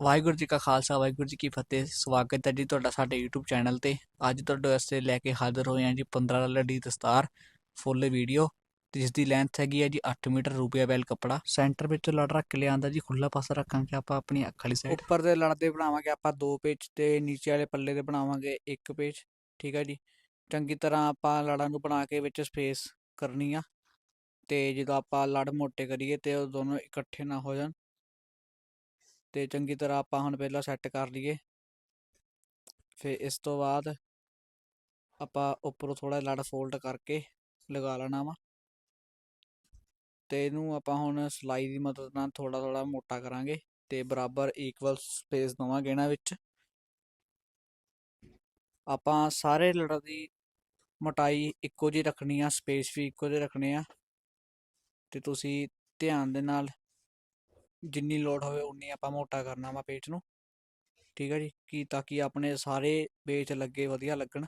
ਵਾਹਿਗੁਰੂ ਜੀ ਕਾ ਖਾਲਸਾ, ਵਾਹਿਗੁਰੂ ਜੀ ਕੀ ਫਤਿਹ। ਸਵਾਗਤ ਹੈ ਜੀ ਤੁਹਾਡਾ ਸਾਡੇ YouTube ਚੈਨਲ ਤੇ। ਅੱਜ ਤੁਹਾਡੇ ਵਾਸਤੇ ਲੈ ਕੇ ਹਾਜ਼ਰ ਹੋਏ ਹਾਂ ਜੀ 15 ਲੜੀ ਦਸਤਾਰ ਫੁੱਲ ਵੀਡੀਓ ਤੇ ਜਿਸ ਦੀ ਲੈਂਥ ਹੈਗੀ ਹੈ ਜੀ 8 ਮੀਟਰ ਰੂਪੀਆ ਵੈਲ ਕੱਪੜਾ। ਸੈਂਟਰ ਵਿੱਚ ਲੜ ਰੱਖ ਕੇ ਲਿਆਂਦਾ ਜੀ ਖੁੱਲਾ ਪਾਸਾ ਰੱਖਾਂਗੇ ਆਪਾਂ ਆਪਣੀ ਅੱਖ ਵਾਲੀ ਸਾਈਡ ਉੱਪਰ ਦੇ ਲੜ ਦੇ ਬਣਾਵਾਂਗੇ ਆਪਾਂ ਦੋ ਪੇਜ ਤੇ, ਨੀਚੇ ਵਾਲੇ ਪੱਲੇ ਦੇ ਬਣਾਵਾਂਗੇ ਇੱਕ ਪੇਜ ਠੀਕ ਹੈ ਜੀ। ਚੰਗੀ ਤਰ੍ਹਾਂ ਆਪਾਂ ਲੜਾਂ ਨੂੰ ਬਣਾ ਕੇ ਵਿੱਚ ਸਪੇਸ ਕਰਨੀ ਆ, ਤੇ ਜਦੋਂ ਆਪਾਂ ਲੜ ਮੋਟੇ ਕਰੀਏ ਤੇ ਉਹ ਦੋਨੋਂ ਇਕੱਠੇ ਨਾ ਹੋ ਜਾਣ। ਤੇ ਚੰਗੀ ਤਰ੍ਹਾਂ ਆਪਾਂ ਹੁਣ ਪਹਿਲਾਂ ਸੈੱਟ ਕਰ ਲਈਏ। ਫਿਰ ਇਸ ਤੋਂ ਬਾਅਦ ਆਪਾਂ ਉੱਪਰੋਂ ਥੋੜਾ ਲੜ ਫੋਲਡ ਕਰਕੇ ਲਗਾ ਲੈਣਾ ਵਾ। ਤੇ ਇਹਨੂੰ ਆਪਾਂ ਹੁਣ ਸਲਾਈ ਦੀ ਮਦਦ ਨਾਲ ਥੋੜਾ ਥੋੜਾ ਮੋਟਾ ਕਰਾਂਗੇ ਤੇ ਬਰਾਬਰ ਇਕੁਅਲ ਸਪੇਸ ਦਵਾਂਗੇ ਇਹਨਾਂ ਵਿੱਚ। ਆਪਾਂ ਸਾਰੇ ਲੜਾਂ ਦੀ ਮੋਟਾਈ ਇੱਕੋ ਜਿਹੀ ਰੱਖਣੀ ਆ ਸਪੇਸ ਵੀ ਇੱਕੋ ਜਿਹੇ ਰੱਖਣੇ ਆ। ਤੇ ਤੁਸੀਂ ਧਿਆਨ ਦੇ ਨਾਲ ਜਿੰਨੀ ਲੋੜ ਹੋਵੇ ਉਨੀ ਆਪਾਂ ਮੋਟਾ ਕਰਨਾ ਵਾ ਪੇਚ ਨੂੰ। ਠੀਕ ਹੈ ਜੀ? ਕਿ ਤਾਂ ਕਿ ਆਪਣੇ ਸਾਰੇ ਪੇਚ ਲੱਗੇ ਵਧੀਆ ਲੱਗਣ।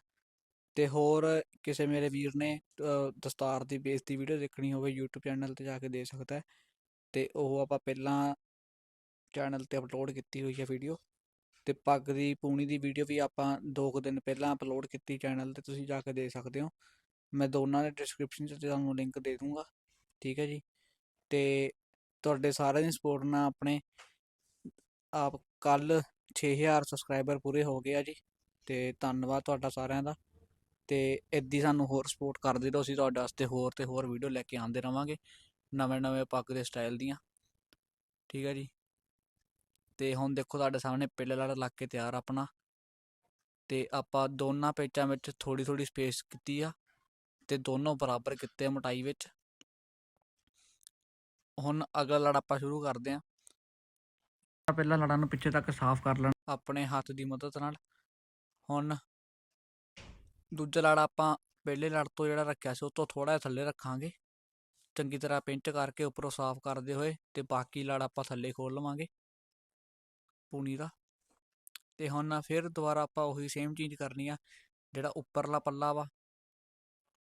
ਤੇ ਹੋਰ ਕਿਸੇ ਮੇਰੇ ਵੀਰ ਨੇ ਦਸਤਾਰ ਦੀ ਬੇਸ ਦੀ ਵੀਡੀਓ ਦੇਖਣੀ ਹੋਵੇ YouTube ਚੈਨਲ ਤੇ ਜਾ ਕੇ ਦੇ ਸਕਦਾ ਹੈ। ਤੇ ਉਹ ਆਪਾਂ ਪਹਿਲਾਂ ਚੈਨਲ ਤੇ ਅਪਲੋਡ ਕੀਤੀ ਹੋਈ ਹੈ ਵੀਡੀਓ। ਤੇ ਪੱਗ ਦੀ, ਪੂਣੀ ਦੀ ਵੀਡੀਓ ਵੀ ਆਪਾਂ ਦੋ ਕੁ ਦਿਨ ਪਹਿਲਾਂ ਅਪਲੋਡ ਕੀਤੀ ਚੈਨਲ ਤੇ ਤੁਸੀਂ ਜਾ ਕੇ ਦੇ ਸਕਦੇ ਹੋ। ਮੈਂ ਦੋਨਾਂ ਦੇ ਡਿਸਕ੍ਰਿਪਸ਼ਨ 'ਚ ਤੁਹਾਨੂੰ ਲਿੰਕ ਦੇ ਦੂੰਗਾ। ਠੀਕ ਹੈ ਜੀ? ਤੇ ਤੁਹਾਡੇ ਸਾਰਿਆਂ ਦੀ ਸਪੋਰਟ ਨਾਲ ਆਪਣੇ ਆਪ ਕੱਲ 6000 ਸਬਸਕ੍ਰਾਈਬਰ ਪੂਰੇ ਹੋ ਗਏ ਆ ਜੀ, ਤੇ ਧੰਨਵਾਦ ਤੁਹਾਡਾ ਸਾਰਿਆਂ ਦਾ। ਤੇ ਇੱਦੀ ਸਾਨੂੰ ਹੋਰ ਸਪੋਰਟ ਕਰਦੇ ਰਹੋ, ਅਸੀਂ ਤੁਹਾਡੇ ਵਾਸਤੇ ਹੋਰ ਤੇ ਹੋਰ ਵੀਡੀਓ ਲੈ ਕੇ ਆਉਂਦੇ ਰਵਾਂਗੇ, ਨਵੇਂ ਨਵੇਂ ਪੱਗ ਦੇ ਸਟਾਈਲ ਦੀਆਂ। ਠੀਕ ਹੈ ਜੀ? ਤੇ ਹੁਣ ਦੇਖੋ ਤੁਹਾਡੇ ਸਾਹਮਣੇ ਪਿੱਲ ਲੜ ਲੱਗ ਕੇ ਤਿਆਰ ਆਪਣਾ। ਤੇ ਆਪਾਂ ਦੋਨਾਂ ਪੇਚਾਂ ਵਿੱਚ ਥੋੜੀ ਥੋੜੀ ਸਪੇਸ ਕੀਤੀ ਆ, ਤੇ ਦੋਨੋਂ ਬਰਾਬਰ ਕੀਤੇ ਆ ਮੋਟਾਈ ਵਿੱਚ। ਹੁਣ ਅਗਲਾ ਲੜ ਆਪਾਂ ਸ਼ੁਰੂ ਕਰਦੇ ਹਾਂ ਪਹਿਲਾਂ ਲੜਾਂ ਨੂੰ ਪਿੱਛੇ ਤੱਕ ਸਾਫ਼ ਕਰ ਲੈਣਾ। ਆਪਣੇ ਹੱਥ ਦੀ ਮਦਦ ਨਾਲ। ਹੁਣ ਦੂਜਾ ਲੜ ਆਪਾਂ ਪਹਿਲੇ ਲੜ ਤੋਂ ਜਿਹੜਾ ਰੱਖਿਆ ਸੀ, ਉਹ ਤੋਂ ਥੋੜਾ ਜਿਹਾ ਥੱਲੇ ਰੱਖਾਂਗੇ। ਚੰਗੀ ਤਰ੍ਹਾਂ ਪਿੰਚ ਕਰਕੇ ਉੱਪਰੋਂ ਸਾਫ਼ ਕਰਦੇ ਹੋਏ ਤੇ ਬਾਕੀ ਲੜ ਆਪਾਂ ਥੱਲੇ ਖੋਲ ਲਵਾਂਗੇ। ਪੂਣੀ ਦਾ। ਤੇ ਹੁਣ ਫਿਰ ਦੁਬਾਰਾ ਆਪਾਂ ਉਹੀ ਸੇਮ ਚੀਜ਼ ਕਰਨੀ ਆ, ਜਿਹੜਾ ਉੱਪਰਲਾ ਪੱਲਾ ਵਾ,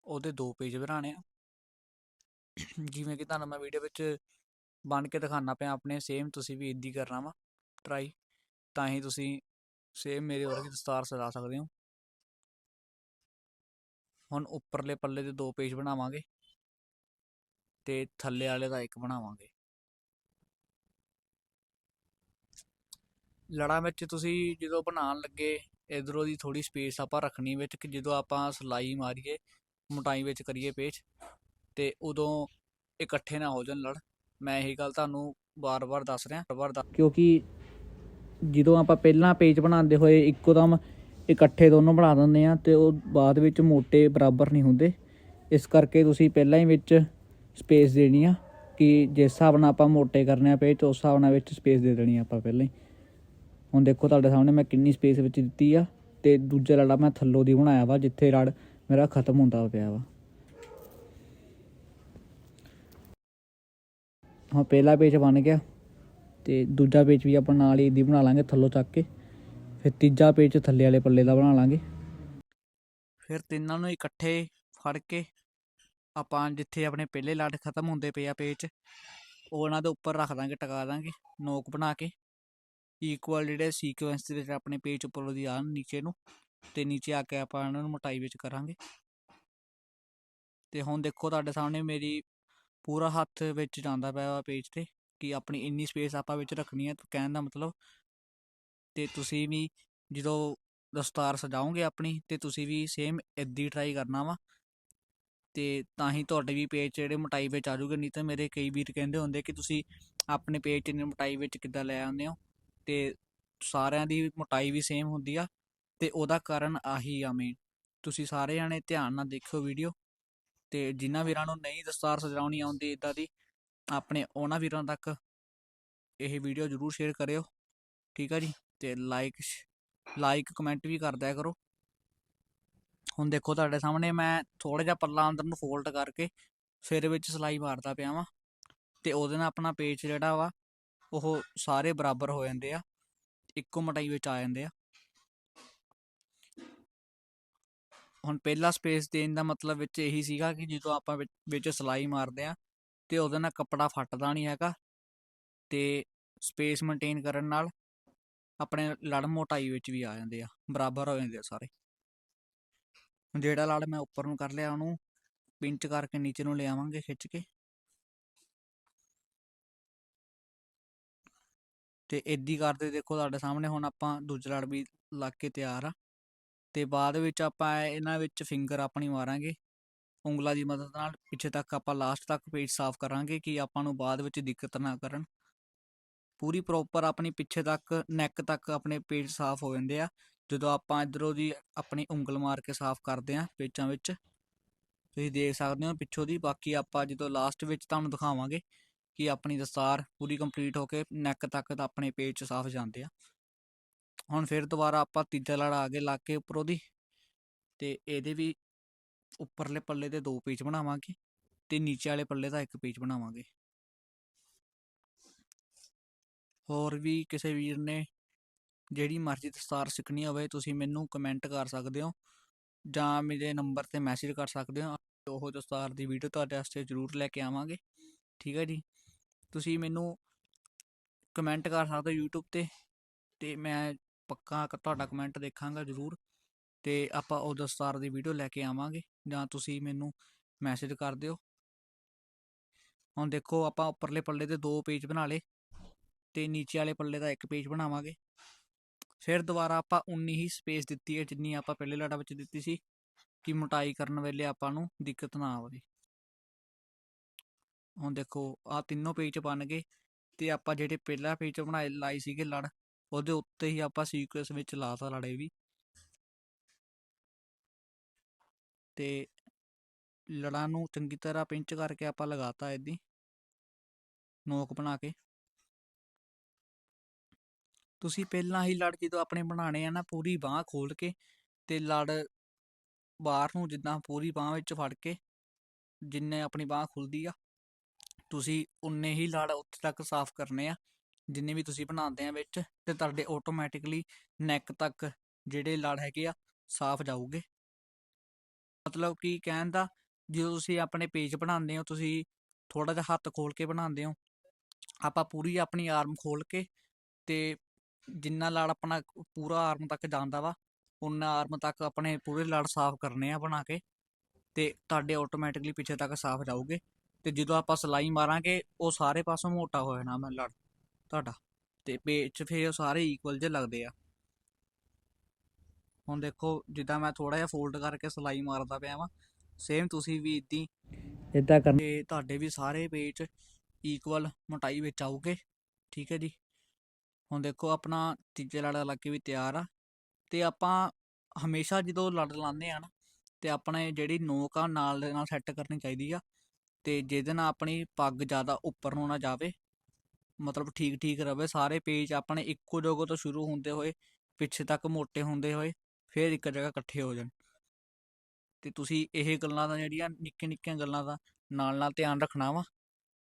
ਉਹਦੇ ਦੋ ਪੇਜ ਬਣਾਣੇ ਆ। ਜਿਵੇਂ ਕਿ ਤੁਹਾਨੂੰ ਮੈਂ ਵੀਡੀਓ ਵਿੱਚ ਬਣ ਕੇ ਦਿਖਾਣਾ ਪਿਆ, ਆਪਣੇ ਸੇਮ ਤੁਸੀਂ ਵੀ ਇਦਾਂ ਕਰਨਾ ਵਾ ਟਰਾਈ ਤਾਂ ਹੀ ਤੁਸੀਂ ਸੇਮ ਮੇਰੇ ਵਰਗੀ ਦਸਤਾਰ ਸਜਾ ਸਕਦੇ ਹੋ। ਹੁਣ ਉੱਪਰਲੇ ਪੱਲੇ ਦੇ ਦੋ ਪੇਜ ਬਣਾਵਾਂਗੇ ਤੇ ਥੱਲੇ ਵਾਲੇ ਦਾ ਇੱਕ ਬਣਾਵਾਂਗੇ। ਲੜਾਂ ਵਿੱਚ ਤੁਸੀਂ ਜਦੋਂ ਬਣਾਉਣ ਲੱਗੇ, ਇਧਰੋਂ ਦੀ ਥੋੜੀ ਸਪੇਸ ਆਪਾਂ ਰੱਖਣੀ ਵਿੱਚ ਕਿ ਜਦੋਂ ਆਪਾਂ ਸਲਾਈ ਮਾਰੀਏ, ਮੋਟਾਈ ਵਿੱਚ ਕਰੀਏ ਪੇਜ ਤੇ ਉਦੋਂ ਇਕੱਠੇ ਨਾ ਹੋ ਜਾਣ ਲੜ। ਮੈਂ ਇਹੀ ਗੱਲ ਤੁਹਾਨੂੰ ਵਾਰ ਵਾਰ ਦੱਸ ਰਿਹਾ ਬਾਰ ਕਿਉਂਕਿ ਜਦੋਂ ਆਪਾਂ ਪਹਿਲਾਂ ਪੇਜ ਬਣਾਉਂਦੇ ਹੋਏ ਇੱਕੋ ਦਮ ਇਕੱਠੇ ਦੋਨੋਂ ਬਣਾ ਦਿੰਦੇ ਆ ਤੇ ਉਹ ਬਾਅਦ ਵਿੱਚ ਮੋਟੇ ਬਰਾਬਰ ਨਹੀਂ ਹੁੰਦੇ। ਇਸ ਕਰਕੇ ਤੁਸੀਂ ਪਹਿਲਾਂ ਹੀ ਵਿੱਚ ਸਪੇਸ ਦੇਣੀ ਆ ਕਿ ਜਿਸ ਹਿਸਾਬ ਨਾਲ ਆਪਾਂ ਮੋਟੇ ਕਰਨੇ ਆ ਪੇਜ, ਉਸ ਹਿਸਾਬ ਨਾਲ ਵਿੱਚ ਸਪੇਸ ਦੇ ਦੇਣੀ ਆਪਾਂ ਪਹਿਲਾਂ ਹੀ। ਹੁਣ ਦੇਖੋ ਤੁਹਾਡੇ ਸਾਹਮਣੇ ਮੈਂ ਕਿੰਨੀ ਸਪੇਸ ਵਿੱਚ ਦਿੱਤੀ ਆ ਤੇ ਦੂਜਾ ਲੜਾ ਮੈਂ ਥੱਲੋਂ ਦੀ ਬਣਾਇਆ ਵਾ, ਜਿੱਥੇ ਰੜ ਮੇਰਾ ਖਤਮ ਹੁੰਦਾ ਪਿਆ ਵਾ। ਹੁਣ ਪਹਿਲਾ ਪੇਜ ਬਣ ਗਿਆ ਤੇ ਦੂਜਾ ਪੇਜ ਵੀ ਆਪਾਂ ਨਾਲ ਹੀ ਇਦੀ ਬਣਾ ਲਾਂਗੇ ਥੱਲੋਂ ਚੱਕ ਕੇ। ਫਿਰ ਤੀਜਾ ਪੇਜ ਥੱਲੇ ਵਾਲੇ ਪੱਲੇ ਦਾ ਬਣਾ ਲਾਂਗੇ। ਫਿਰ ਤਿੰਨਾਂ ਨੂੰ ਇਕੱਠੇ ਫੜ ਕੇ ਆਪਾਂ ਜਿੱਥੇ ਆਪਣੇ ਪਹਿਲੇ ਲੜ ਖਤਮ ਹੁੰਦੇ ਪਏ ਆ ਪੇਜ ਉਹਨਾਂ ਦੇ ਉੱਪਰ ਰੱਖ ਦਾਂਗੇ, ਟਿਕਾ ਦਾਂਗੇ, ਨੋਕ ਬਣਾ ਕੇ। ਇਕੁਅਲ ਜਿਹੜੇ ਸੀਕੁਐਂਸ ਦੇ ਵਿੱਚ ਆਪਣੇ ਪੇਜ ਉੱਪਰ ਦੀ ਆਣ ਨੀਚੇ ਨੂੰ ਤੇ ਨੀਚੇ ਆ ਕੇ ਆਪਾਂ ਇਹਨਾਂ ਨੂੰ ਮੋਟਾਈ ਵਿੱਚ ਕਰਾਂਗੇ। ਤੇ ਹੁਣ ਦੇਖੋ ਤੁਹਾਡੇ ਸਾਹਮਣੇ ਮੇਰੀ ਪੂਰਾ ਹੱਥ ਵਿੱਚ ਜਾਂਦਾ ਪਿਆ ਵਾ ਪੇਜ ਤੇ ਕਿ ਆਪਣੀ ਇੰਨੀ ਸਪੇਸ ਆਪਾਂ ਵਿੱਚ ਰੱਖਣੀ ਹੈ ਕਹਿਣ ਦਾ ਮਤਲਬ ਤੇ ਤੁਸੀਂ ਵੀ ਜਦੋਂ ਦਸਤਾਰ ਸਜਾਓਗੇ ਆਪਣੀ ਤੇ ਤੁਸੀਂ ਵੀ ਸੇਮ ਇੱਦੀ ਟਰਾਈ ਕਰਨਾ ਵਾ ਤੇ ਤਾਂ ਹੀ ਤੁਹਾਡੇ ਵੀ ਪੇਜ ਜਿਹੜੇ ਮੋਟਾਈ ਵਿੱਚ ਆ ਜਾਊਗੇ, ਨਹੀਂ ਤਾਂ ਮੇਰੇ ਕਈ ਵੀਰ ਕਹਿੰਦੇ ਹੁੰਦੇ ਕਿ ਤੁਸੀਂ ਆਪਣੇ ਪੇਜ 'ਚ ਇੰਨੀ ਮੋਟਾਈ ਵਿੱਚ ਕਿੱਦਾਂ ਲੈ ਆਉਂਦੇ ਹੋ ਤੇ ਸਾਰਿਆਂ ਦੀ ਮੋਟਾਈ ਵੀ ਸੇਮ ਹੁੰਦੀ ਆ ਤੇ ਉਹਦਾ ਕਾਰਨ ਆਹੀ ਆ ਮੇਨ ਤੁਸੀਂ ਸਾਰੇ ਜਾਣੇ ਧਿਆਨ ਨਾਲ ਦੇਖਿਓ ਵੀਡੀਓ ਤੇ ਜਿਨ੍ਹਾਂ ਵੀਰਾਂ ਨੂੰ ਨਹੀਂ ਦਸਤਾਰ ਸਜਾਉਣੀ ਆਉਂਦੀ ਇਦਾਂ ਦੀ, ਆਪਣੇ ਉਹਨਾਂ ਵੀਰਾਂ ਤੱਕ ਇਹ ਵੀਡੀਓ ਜਰੂਰ ਸ਼ੇਅਰ ਕਰਿਓ, ਠੀਕ ਆ ਜੀ? ਤੇ ਲਾਈਕ ਲਾਈਕ ਕਮੈਂਟ ਵੀ ਕਰਦਿਆ ਕਰੋ। ਹੁਣ ਦੇਖੋ ਤੁਹਾਡੇ ਸਾਹਮਣੇ ਮੈਂ ਥੋੜਾ ਜਿਹਾ ਪੱਲਾ ਅੰਦਰ ਨੂੰ ਫੋਲਡ ਕਰਕੇ ਫਿਰ ਵਿੱਚ ਸਲਾਈ ਮਾਰਦਾ ਪਿਆ ਵਾਂ। ਤੇ ਉਹਦੇ ਨਾਲ ਆਪਣਾ ਪੇਚ ਜਿਹੜਾ ਵਾ, ਉਹ ਸਾਰੇ ਬਰਾਬਰ ਹੋ ਜਾਂਦੇ ਆ। ਇੱਕੋ ਮਟਾਈ ਵਿੱਚ ਆ ਜਾਂਦੇ ਆ। ਹੁਣ ਪਹਿਲਾ ਸਪੇਸ ਦੇਣ ਦਾ ਮਤਲਬ ਵਿੱਚ ਇਹੀ ਸੀਗਾ ਕਿ ਜਦੋਂ ਆਪਾਂ ਵਿੱਚ- ਵਿੱਚ ਸਲਾਈ ਮਾਰਦੇ ਆ ਤੇ ਉਹਦੇ ਨਾਲ ਕੱਪੜਾ ਫੱਟਦਾ ਨਹੀਂ ਹੈਗਾ ਤੇ ਸਪੇਸ ਮੇਨਟੇਨ ਕਰਨ ਨਾਲ ਆਪਣੇ ਲੜ ਮੋਟਾਈ ਵਿੱਚ ਵੀ ਆ ਜਾਂਦੇ ਆ, ਬਰਾਬਰ ਹੋ ਜਾਂਦੇ ਆ ਸਾਰੇ। ਜਿਹੜਾ ਲੜ ਮੈਂ ਉੱਪਰ ਨੂੰ ਕਰ ਲਿਆ ਉਹਨੂੰ ਪਿੰਚ ਕਰਕੇ ਨੀਚੇ ਨੂੰ ਲਿਆਵਾਂਗੇ ਖਿੱਚ ਕੇ। ਤੇ ਏਦੀ ਕਰਦੇ ਦੇਖੋ ਤੁਹਾਡੇ ਸਾਹਮਣੇ ਹੁਣ ਆਪਾਂ ਦੂਜਾ ਲੜ ਵੀ ਲੱਗ ਕੇ ਤਿਆਰ ਆ। ਤੇ ਬਾਅਦ ਵਿੱਚ ਆਪਾਂ ਇਹਨਾਂ ਵਿੱਚ ਫਿੰਗਰ ਆਪਣੀ ਮਾਰਾਂਗੇ। ਉਂਗਲਾਂ ਦੀ ਮਦਦ ਨਾਲ ਪਿੱਛੇ ਤੱਕ ਆਪਾਂ ਲਾਸਟ ਤੱਕ ਪੇਜ ਸਾਫ਼ ਕਰਾਂਗੇ ਕਿ ਆਪਾਂ ਨੂੰ ਬਾਅਦ ਵਿੱਚ ਦਿੱਕਤ ਨਾ ਕਰਨ। ਪੂਰੀ ਪ੍ਰੋਪਰ ਆਪਣੀ ਪਿੱਛੇ ਤੱਕ ਨੈਕ ਤੱਕ ਆਪਣੇ ਪੇਜ ਸਾਫ਼ ਹੋ ਜਾਂਦੇ ਆ। ਜਦੋਂ ਆਪਾਂ ਇਧਰੋਂ ਦੀ ਆਪਣੀ ਉਂਗਲ ਮਾਰ ਕੇ ਸਾਫ਼ ਕਰਦੇ ਆ ਪੇਚਾਂ ਵਿੱਚ, ਤੁਸੀਂ ਦੇਖ ਸਕਦੇ ਹੋ ਪਿੱਛੋਂ ਦੀ। ਬਾਕੀ ਆਪਾਂ ਜਦੋਂ ਲਾਸਟ ਵਿੱਚ ਤੁਹਾਨੂੰ ਦਿਖਾਵਾਂਗੇ ਕਿ ਆਪਣੀ ਦਸਤਾਰ ਪੂਰੀ ਕੰਪਲੀਟ ਹੋ ਕੇ ਨੈਕ ਤੱਕ ਤਾਂ ਆਪਣੇ ਪੇਜ ਸਾਫ਼ ਜਾਂਦੇ ਆ। ਹੁਣ ਫਿਰ ਦੁਬਾਰਾ ਆਪਾਂ ਤੀਜਾ ਲੜ ਆ ਗਏ ਲਾ ਕੇ ਉੱਪਰੋਂ ਦੀ ਤੇ ਇਹਦੇ ਵੀ ਉੱਪਰਲੇ ਪੱਲੇ ਦੇ ਦੋ ਪੇਜ ਬਣਾਵਾਂਗੇ ਤੇ ਨੀਚੇ ਵਾਲੇ ਪੱਲੇ ਦਾ ਇੱਕ ਪੇਜ ਬਣਾਵਾਂਗੇ। ਹੋਰ ਵੀ ਕਿਸੇ ਵੀਰ ਨੇ ਜਿਹੜੀ ਮਰਜ਼ੀ ਦਸਤਾਰ ਸਿੱਖਣੀ ਹੋਵੇ ਤੁਸੀਂ ਮੈਨੂੰ ਕਮੈਂਟ ਕਰ ਸਕਦੇ ਹੋ ਜਾਂ ਮੇਰੇ ਨੰਬਰ ਤੇ ਮੈਸੇਜ ਕਰ ਸਕਦੇ ਹੋ ਉਹ ਦਸਤਾਰ ਦੀ ਵੀਡੀਓ ਤੁਹਾਡੇ ਵਾਸਤੇ ਜ਼ਰੂਰ ਲੈ ਕੇ ਆਵਾਂਗੇ। ਠੀਕ ਹੈ ਜੀ? ਤੁਸੀਂ ਮੈਨੂੰ ਕਮੈਂਟ ਕਰ ਸਕਦੇ ਹੋ YouTube ਤੇ ਤੇ ਮੈਂ ਪੱਕਾ ਤੁਹਾਡਾ ਕਮੈਂਟ ਦੇਖਾਂਗਾ ਜ਼ਰੂਰ ਤੇ ਆਪਾਂ ਉਹ ਦਸਤਾਰ ਦੀ ਵੀਡੀਓ ਲੈ ਕੇ ਆਵਾਂਗੇ ਜਾਂ ਤੁਸੀਂ ਮੈਨੂੰ ਮੈਸੇਜ ਕਰ ਦਿਓ। ਹੁਣ ਦੇਖੋ ਆਪਾਂ ਉੱਪਰਲੇ ਪੱਲੇ ਦੇ ਦੋ ਪੇਜ ਬਣਾ ਲਏ ਤੇ ਨੀਚੇ ਵਾਲੇ ਪੱਲੇ ਦਾ ਇੱਕ ਪੇਜ ਬਣਾਵਾਂਗੇ। ਫਿਰ ਦੁਬਾਰਾ ਆਪਾਂ ਉਨੀ ਹੀ ਸਪੇਸ ਦਿੱਤੀ ਹੈ ਜਿੰਨੀ ਆਪਾਂ ਪਹਿਲੇ ਲੜਾ ਵਿੱਚ ਦਿੱਤੀ ਸੀ ਕਿ ਮੋਟਾਈ ਕਰਨ ਵੇਲੇ ਆਪਾਂ ਨੂੰ ਦਿੱਕਤ ਨਾ ਆਵੇ। ਹੁਣ ਦੇਖੋ ਆ ਤਿੰਨੋਂ ਪੇਜ ਬਣ ਗਏ ਤੇ ਆਪਾਂ ਜਿਹੜੇ ਪਹਿਲਾ ਪੇਜ ਬਣਾਏ ਲਾਈ ਸੀਗੇ ਲੜ ਉਹਦੇ ਉੱਤੇ ਹੀ ਆਪਾਂ ਸੀਕੁਐਂਸ ਵਿੱਚ ਲਾਤਾ ਲੜੇ ਵੀ। ਤੇ ਲੜਾਂ ਨੂੰ ਚੰਗੀ ਤਰ੍ਹਾਂ ਪਿੰਚ ਕਰਕੇ ਆਪਾਂ ਲਗਾਤਾ ਏਦੀ ਨੋਕ ਬਣਾ ਕੇ। ਤੁਸੀਂ ਪਹਿਲਾਂ ਹੀ ਲੜ ਜਦੋਂ ਆਪਣੇ ਬਣਾਣੇ ਆ ਨਾ ਪੂਰੀ ਬਾਹ ਖੋਲ ਕੇ ਤੇ ਲੜ ਬਾਹਰ ਨੂੰ ਜਿੱਦਾਂ ਪੂਰੀ ਬਾਹ ਵਿੱਚ ਫੜ ਕੇ ਜਿੰਨੇ ਆਪਣੀ ਬਾਹ ਖੁੱਲਦੀ ਆ, ਤੁਸੀਂ ਉਨੇ ਹੀ ਲੜ ਉੱਥੇ ਤੱਕ ਸਾਫ਼ ਕਰਨੇ ਆ। ਜਿੰਨੇ ਵੀ ਤੁਸੀਂ ਬਣਾਉਂਦੇ ਆ ਵਿੱਚ, ਤੇ ਤੁਹਾਡੇ ਆਟੋਮੈਟਿਕਲੀ ਨੈਕ ਤੱਕ ਜਿਹੜੇ ਲੜ ਹੈਗੇ ਆ, ਸਾਫ਼ ਜਾਊਗੇ। ਮਤਲਬ ਕਿ ਕਹਿਣ ਦਾ, ਜਦੋਂ ਤੁਸੀਂ ਆਪਣੇ ਪੇਜ ਬਣਾਉਂਦੇ ਹੋ, ਤੁਸੀਂ ਥੋੜਾ ਜਿਹਾ ਹੱਥ ਖੋਲ ਕੇ ਬਣਾਉਂਦੇ ਹੋ, ਆਪਾਂ ਪੂਰੀ ਆਪਣੀ ਆਰਮ ਖੋਲ ਕੇ, ਤੇ ਜਿੰਨਾ ਲੜ ਆਪਣਾ ਪੂਰਾ ਆਰਮ ਤੱਕ ਜਾਂਦਾ ਵਾ, ਉਨਾ ਆਰਮ ਤੱਕ ਆਪਣੇ ਪੂਰੇ ਲੜ ਸਾਫ਼ ਕਰਨੇ ਆ ਬਣਾ ਕੇ, ਤੇ ਤੁਹਾਡੇ ਆਟੋਮੈਟਿਕਲੀ ਪਿੱਛੇ ਤੱਕ ਸਾਫ਼ ਜਾਊਗੇ। ਤੇ ਜਦੋਂ ਆਪਾਂ ਸਲਾਈ ਮਾਰਾਂਗੇ, ਉਹ ਸਾਰੇ ਪਾਸੋਂ ਮੋਟਾ ਹੋ ਜਾਣਾ ਮੈਂ ਲੜ ਤੁਹਾਡਾ। ਤੇ ਪੇਜ 'ਚ ਫਿਰ ਉਹ ਸਾਰੇ ਇਕੁਅਲ ਜਿਹੇ ਲੱਗਦੇ ਆ। ਹੁਣ ਦੇਖੋ ਜਿੱਦਾਂ ਮੈਂ ਥੋੜਾ ਜਿਹਾ ਫੋਲਡ ਕਰਕੇ ਸਲਾਈ ਮਾਰਦਾ ਪਿਆ ਵਾਂ ਸੇਮ ਤੁਸੀਂ ਵੀ ਇਦਾਂ ਇਦਾਂ ਕਰਨੇ। ਤੁਹਾਡੇ ਵੀ ਸਾਰੇ ਪੇਜ ਇਕੁਅਲ ਮੋਟਾਈ ਵਿੱਚ ਆਉਗੇ ਠੀਕ ਹੈ ਜੀ। ਹੁਣ ਦੇਖੋ ਆਪਣਾ ਤੀਜੇ ਲੜ ਲਾ ਕੇ ਵੀ ਤਿਆਰ ਆ। ਤੇ ਆਪਾਂ ਹਮੇਸ਼ਾ ਜਦੋਂ ਲੜ ਲਾਉਂਦੇ ਆ ਨਾ ਤੇ ਆਪਣੇ ਜਿਹੜੀ ਨੋਕ ਆ ਨਾਲ ਦੇ ਨਾਲ ਸੈੱਟ ਕਰਨੀ ਚਾਹੀਦੀ ਆ। ਤੇ ਜਿਹਦੇ ਨਾਲ ਆਪਣੀ ਪੱਗ ਜ਼ਿਆਦਾ ਉੱਪਰ ਨੂੰ ਨਾ ਜਾਵੇ ਮਤਲਬ ਠੀਕ ਠੀਕ ਰਵੇ, ਸਾਰੇ ਪੇਜ ਆਪਣੇ ਇੱਕੋ ਜਗ੍ਹਾ ਤੋਂ ਸ਼ੁਰੂ ਹੁੰਦੇ ਹੋਏ, ਪਿੱਛੇ ਤੱਕ ਮੋਟੇ ਹੁੰਦੇ ਹੋਏ, ਫਿਰ ਇੱਕ ਜਗ੍ਹਾ ਇਕੱਠੇ ਹੋ ਜਾਣ। ਤੇ ਤੁਸੀਂ ਇਹ ਗੱਲਾਂ ਦਾ ਜਿਹੜੀਆਂ ਨਿੱਕੀਆਂ ਨਿੱਕੀਆਂ ਗੱਲਾਂ ਦਾ ਨਾਲ ਨਾਲ ਧਿਆਨ ਰੱਖਣਾ ਵਾ,